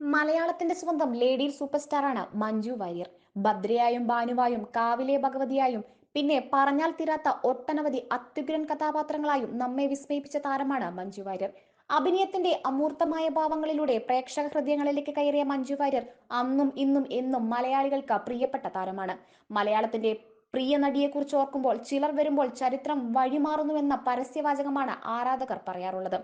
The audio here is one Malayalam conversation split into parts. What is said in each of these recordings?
മലയാളത്തിന്റെ സ്വന്തം ലേഡി സൂപ്പർ സ്റ്റാറാണ് മഞ്ജു വാര്യർ. ഭദ്രയായും ഭാനുവായും കാവിലെ ഭഗവതിയായും പിന്നെ പറഞ്ഞാൽ തീരാത്ത ഒട്ടനവധി അത്യുഗ്രൻ കഥാപാത്രങ്ങളായും നമ്മെ വിസ്മയിപ്പിച്ച താരമാണ് മഞ്ജു വാര്യർ. അഭിനയത്തിന്റെ അമൂർത്തമായ ഭാവങ്ങളിലൂടെ പ്രേക്ഷക ഹൃദയങ്ങളിലേക്ക് കയറിയ മഞ്ജു വാര്യർ അന്നും ഇന്നും എന്നും മലയാളികൾക്ക് പ്രിയപ്പെട്ട താരമാണ്. മലയാളത്തിന്റെ പ്രിയ നടിയെക്കുറിച്ച് ഓർക്കുമ്പോൾ ചിലർ വരുമ്പോൾ ചരിത്രം വഴിമാറുന്നുവെന്ന പരസ്യവാചകമാണ് ആരാധകർ പറയാറുള്ളത്.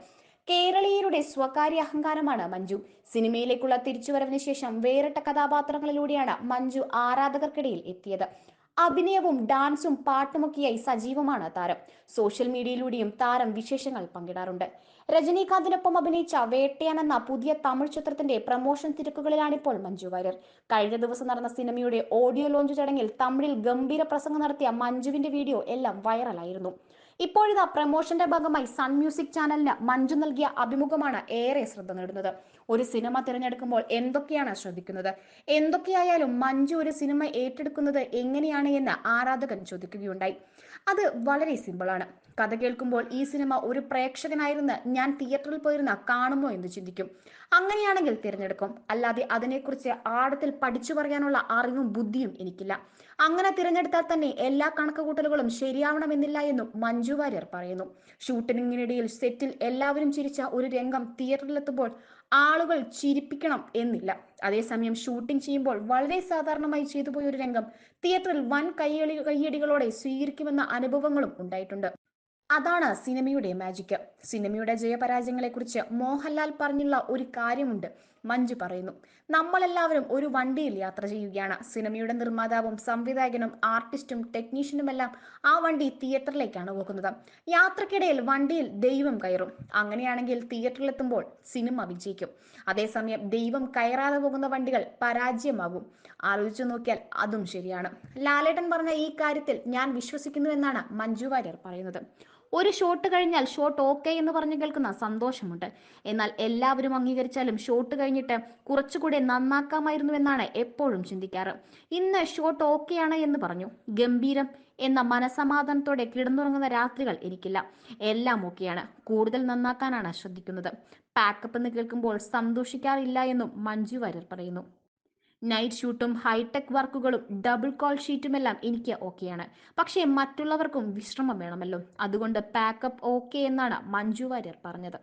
കേരളീയരുടെ സ്വകാര്യ അഹങ്കാരമാണ് മഞ്ജു. സിനിമയിലേക്കുള്ള തിരിച്ചുവരവിന് ശേഷം വേറിട്ട കഥാപാത്രങ്ങളിലൂടെയാണ് മഞ്ജു ആരാധകർക്കിടയിൽ എത്തിയത്. അഭിനയവും ഡാൻസും പാട്ടുമൊക്കെയായി സജീവമാണ് താരം. സോഷ്യൽ മീഡിയയിലൂടെയും താരം വിശേഷങ്ങൾ പങ്കിടാറുണ്ട്. രജനീകാന്തിനൊപ്പം അഭിനയിച്ച വേട്ടയാൻ എന്ന പുതിയ തമിഴ് ചിത്രത്തിന്റെ പ്രമോഷൻ തിരക്കുകളിലാണിപ്പോൾ മഞ്ജു വാര്യർ. കഴിഞ്ഞ ദിവസം നടന്ന സിനിമയുടെ ഓഡിയോ ലോഞ്ച് ചടങ്ങിൽ തമിഴിൽ ഗംഭീര പ്രസംഗം നടത്തിയ മഞ്ജുവിന്റെ വീഡിയോ എല്ലാം വൈറലായിരുന്നു. ഇപ്പോഴിതാ പ്രമോഷന്റെ ഭാഗമായി സൺ മ്യൂസിക് ചാനലിന് മഞ്ജു നൽകിയ അഭിമുഖമാണ് ഏറെ ശ്രദ്ധ നേടുന്നത്. ഒരു സിനിമ തിരഞ്ഞെടുക്കുമ്പോൾ എന്തൊക്കെയാണ് ശ്രദ്ധിക്കുന്നത്? എന്തൊക്കെയായാലും മഞ്ജു ഒരു സിനിമ ഏറ്റെടുക്കുന്നത് എങ്ങനെയാണ് എന്ന് ആരാധകൻ ചോദിക്കുകയുണ്ടായി. അത് വളരെ സിമ്പിളാണ് കഥ കേൾക്കുമ്പോൾ ഈ സിനിമ ഒരു പ്രേക്ഷകനായിരുന്ന് ഞാൻ തിയേറ്ററിൽ പോയിരുന്ന കാണുമോ എന്ന് ചിന്തിക്കും. അങ്ങനെയാണെങ്കിൽ തിരഞ്ഞെടുക്കും. അല്ലാതെ അതിനെക്കുറിച്ച് ആഴത്തിൽ പഠിച്ചു പറയാനുള്ള അറിവും ബുദ്ധിയും എനിക്കില്ല. അങ്ങനെ തിരഞ്ഞെടുത്താൽ തന്നെ എല്ലാ കണക്കുകൂട്ടലുകളും ശരിയാവണമെന്നില്ല എന്നും മഞ്ജു വാര്യർ പറയുന്നു. ഷൂട്ടിങ്ങിനിടയിൽ സെറ്റിൽ എല്ലാവരും ചിരിച്ച ഒരു രംഗം തിയേറ്ററിലെത്തുമ്പോൾ ആളുകൾ ചിരിപ്പിക്കണം എന്നില്ല. അതേസമയം ഷൂട്ടിംഗ് ചെയ്യുമ്പോൾ വളരെ സാധാരണമായി ചെയ്തു പോയ ഒരു രംഗം തിയേറ്ററിൽ വൻ കൈയടി കയ്യടികളോടെ സ്വീകരിക്കുമെന്ന അനുഭവങ്ങളും ഉണ്ടായിട്ടുണ്ട്. അതാണ് സിനിമയുടെ മാജിക്. സിനിമയുടെ ജയപരാജയങ്ങളെക്കുറിച്ച് മോഹൻലാൽ പറഞ്ഞുള്ള ഒരു കാര്യമുണ്ട്. മഞ്ജു പറയുന്നു നമ്മളെല്ലാവരും ഒരു വണ്ടിയിൽ യാത്ര ചെയ്യുകയാണ്. സിനിമയുടെ നിർമ്മാതാവും സംവിധായകനും ആർട്ടിസ്റ്റും ടെക്നീഷ്യനുമെല്ലാം ആ വണ്ടി തിയേറ്ററിലേക്കാണ് പോകുന്നത്. യാത്രക്കിടയിൽ വണ്ടിയിൽ ദൈവം കയറും. അങ്ങനെയാണെങ്കിൽ തിയേറ്ററിലെത്തുമ്പോൾ സിനിമ വിജയിക്കും. അതേസമയം ദൈവം കയറാതെ പോകുന്ന വണ്ടികൾ പരാജയമാകും. ആലോചിച്ചു നോക്കിയാൽ അതും ശരിയാണ്. ലാലേട്ടൻ പറഞ്ഞ ഈ കാര്യത്തിൽ ഞാൻ വിശ്വസിക്കുന്നുവെന്നാണ് മഞ്ജു വാര്യർ പറയുന്നത്. ഒരു ഷോട്ട് കഴിഞ്ഞാൽ ഷോട്ട് ഓക്കെ എന്ന് പറഞ്ഞു കേൾക്കുന്ന സന്തോഷമുണ്ട്. എന്നാൽ എല്ലാവരും അംഗീകരിച്ചാലും ഷോട്ട് കഴിഞ്ഞിട്ട് കുറച്ചുകൂടെ നന്നാക്കാമായിരുന്നു എന്നാണ് എപ്പോഴും ചിന്തിക്കാറ്. ഇന്ന് ഷോട്ട് ഓക്കെയാണ് എന്ന് പറഞ്ഞു. ഗംഭീരം എന്ന മനസമാധാനത്തോടെ കിടന്നുറങ്ങുന്ന രാത്രികൾ എനിക്കില്ല. എല്ലാം ഓക്കെയാണ് കൂടുതൽ നന്നാക്കാനാണ് ശ്രദ്ധിക്കുന്നത്. പാക്കപ്പ് എന്ന് കേൾക്കുമ്പോൾ സന്തോഷിക്കാറില്ല എന്നും മഞ്ജു വാര്യർ പറയുന്നു. നൈറ്റ് ഷൂട്ടും ഹൈടെക് വർക്കുകളും ഡബിൾ കോൾ ഷീറ്റുമെല്ലാം എനിക്ക് ഓക്കെയാണ് പക്ഷേ മറ്റുള്ളവർക്കും വിശ്രമം വേണമല്ലോ. അതുകൊണ്ട് പാക്കപ്പ് ഓക്കെ എന്നാണ് മഞ്ജു വാര്യർ പറഞ്ഞത്.